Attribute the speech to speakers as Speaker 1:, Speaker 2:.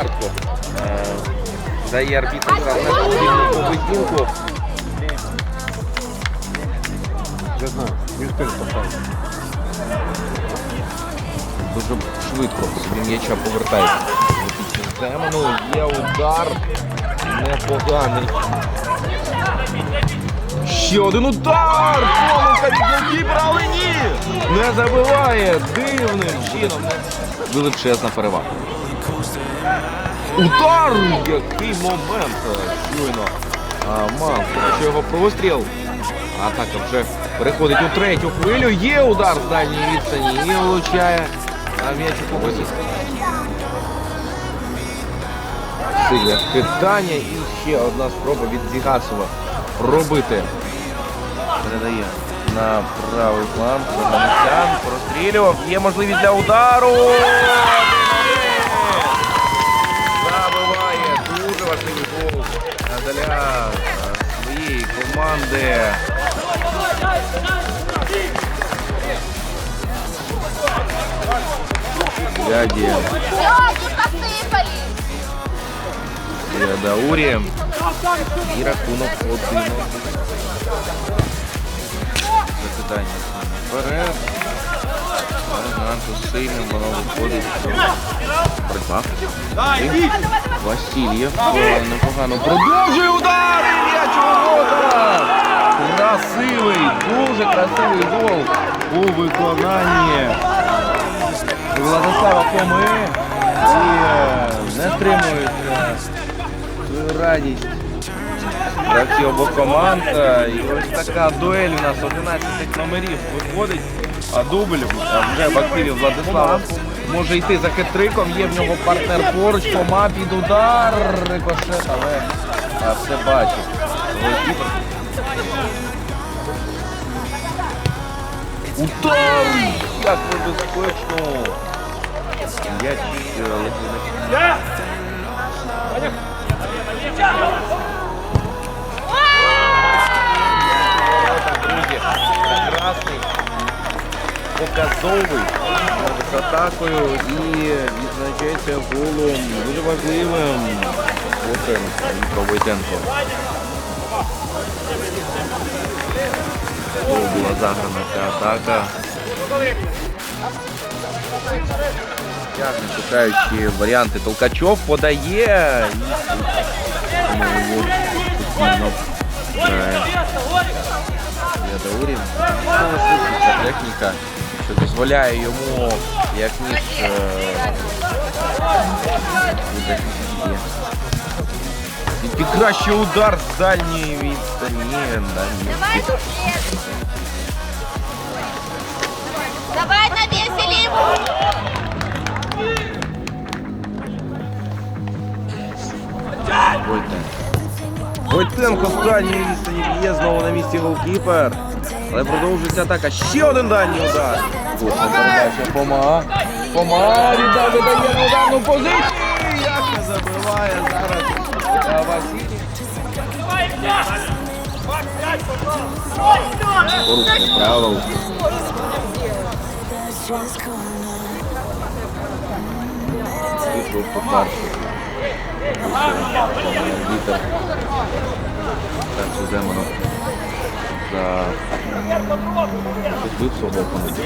Speaker 1: картку. Е, Дає арбітр незадовільну поведінку.
Speaker 2: Я знаю, не поставив.
Speaker 1: Дуже швидко собі м'яча повертається. Земану є удар. Непоганий. Ще один удар! Помилка від але ні! Не забиває дивним чином. Величезна перевага. Удар! Який момент! Щойно. А, мав, що його простріл. Атака вже переходить у третю хвилю. Є удар з дальньої відстані і влучає. А м'яч у когось. Сильне питання і ще одна спроба від Зігасова робити. Передає на правий. Романюкян прострілював. Є можливість для удару. Дяді
Speaker 3: Люди посыпались.
Speaker 1: Даурі. І рахунок 1. Закидання вперед. Занадто сильним воно виходить. Боротьба. І Васильєв е, непогано продовжує удар! І м'яч у ворота! Красивий, дуже красивий гол у виконанні Владислава Коми. І е, не стримується свою радість гравці обох команд. Е, І ось така дуель у нас 11 номерів виходить. А дубль вже в активі Владислава може йти за хитриком. Є в нього партнер поруч, Кома під удар, рикошет, але все бачить. Удар! Як небезпечно! М'яч е, летить на друзі. Прекрасний, показовий з атакою і відзначається голом дуже важливим. Войтенко, Дмитро Войтенко. Знову була заграна ця атака. Тягне, шукаючи варіанти. Толкачов подає. І тому його постійно грає. Ядаурін. Ця техніка, що дозволяє йому як ніж е, буде є. Тільки кращий удар з дальньої відстані.
Speaker 3: Давай его.
Speaker 1: Войтенко. Войтенко з дальньої знову на місці голкіпер. Але продовжується атака. Ще один дальній удар. Курсна передача Фома. Фома віддав на ударну позицію. Як не забиває зараз Порушення правил. І жовту карту. Вітер. Перший Земанов за підбив свого опонента.